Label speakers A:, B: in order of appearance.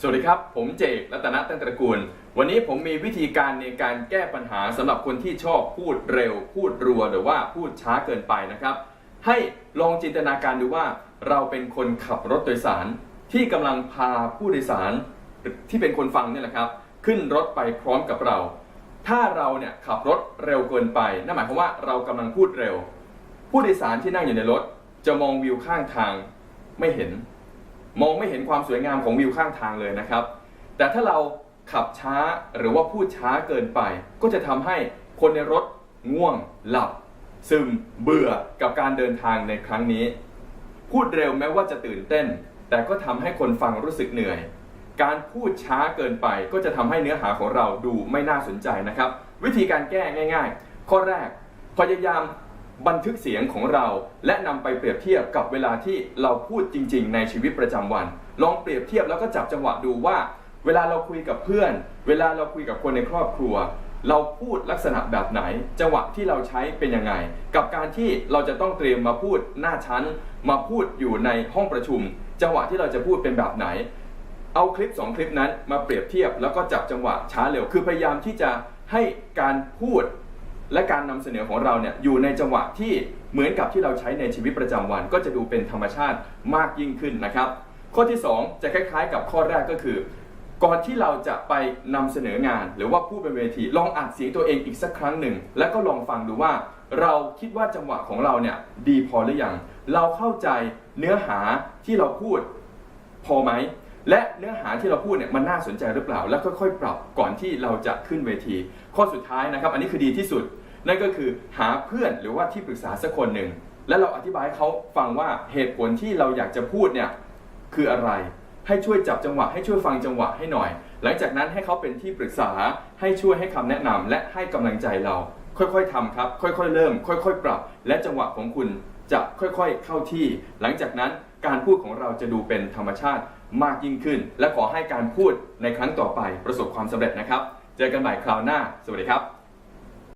A: สวัสดีครับ ผมเจกรัตนตั้งตระกูล วันนี้ผมมีวิธีการในการแก้ปัญหาสำหรับคนที่ชอบพูดเร็ว พูดรัวหรือว่าพูดช้าเกินไปนะครับ ให้ลองจินตนาการดูว่า เราเป็นคนขับรถโดยสาร ที่กำลังพาผู้โดยสาร ที่เป็นคนฟังเนี่ยแหละครับ ขึ้นรถไปพร้อมกับเรา ถ้าเราเนี่ยขับรถเร็วเกินไปนั่นหมายความว่าเรากำลังพูดเร็ว ผู้โดยสารที่นั่งอยู่ในรถ จะมองวิวข้างทางไม่เห็น มองไม่เห็นความสวยงามของวิวข้างทางเลยนะครับ แต่ถ้าเราขับช้าหรือว่าพูดช้าเกินไป ก็จะทำให้คนในรถง่วง หลับ ซึม เบื่อกับการเดินทางในครั้งนี้ พูดเร็วแม้ว่าจะตื่นเต้น แต่ก็ทำให้คนฟังรู้สึกเหนื่อย การพูดช้าเกินไปก็จะทำให้เนื้อหาของเราดูไม่น่าสนใจนะครับ วิธีการแก้ง่าย ๆ ข้อแรกพยายาม บันทึกเสียงของเรา และนำไปเปรียบเทียบกับเวลาที่เราพูดจริง ๆ ในชีวิตประจำวัน ลองเปรียบเทียบแล้วก็จับจังหวะดูว่า เวลาเราคุยกับเพื่อน เวลาเราคุยกับคนในครอบครัว เราพูดลักษณะแบบไหน จังหวะที่เราใช้เป็นยังไง กับการที่เราจะต้องเตรียมมาพูดหน้าชั้น มาพูดอยู่ในห้องประชุม จังหวะที่เราจะพูดเป็นแบบไหนเอาคลิป 2 คลิปนั้นมาเปรียบเทียบแล้วก็จับจังหวะช้าเร็ว คือพยายามที่จะให้การพูด และการนำเสนอของเราเนี่ยอยู่ในจังหวะที่เหมือนกับที่เราใช้ในชีวิตประจำวัน ก็จะดูเป็นธรรมชาติมากยิ่งขึ้นนะครับ ข้อที่ 2 จะคล้ายๆ กับข้อแรกก็คือ ก่อนที่เราจะไปนำเสนองาน หรือว่าพูดเป็นเวทีลองอัดเสียงตัวเองอีกสักครั้งหนึ่ง แล้วก็ลองฟังดูว่า เราคิดว่าจังหวะของเราเนี่ยดีพอหรือยังเราเข้าใจเนื้อหาที่เราพูดพอไหม และเนื้อหาที่เราพูดเนี่ยมันน่าสนใจหรือเปล่า แล้วค่อยๆ ปรับก่อนที่เราจะขึ้นเวที ข้อสุดท้ายนะครับ อันนี้คือดีที่สุด นั่นก็คือหาเพื่อนหรือว่าที่ปรึกษาสักคนหนึ่ง และเราอธิบายเขาฟังว่าเหตุผลที่เราอยากจะพูดเนี่ยคืออะไร ให้ช่วยจับจังหวะ ให้ช่วยฟังจังหวะให้หน่อย หลังจากนั้นให้เขาเป็นที่ปรึกษา ให้ช่วยให้คำแนะนำและให้กำลังใจเรา ค่อยๆทำครับ ค่อยๆ เริ่ม ค่อย ๆ ปรับ และจังหวะของคุณจะค่อยๆ เข้าที่ หลังจากนั้น การพูดของเราจะดูเป็นธรรมชาติมากยิ่งขึ้น และขอให้การพูดในครั้งต่อไปประสบความสำเร็จนะครับ เจอกันใหม่คราวหน้า สวัสดีครับ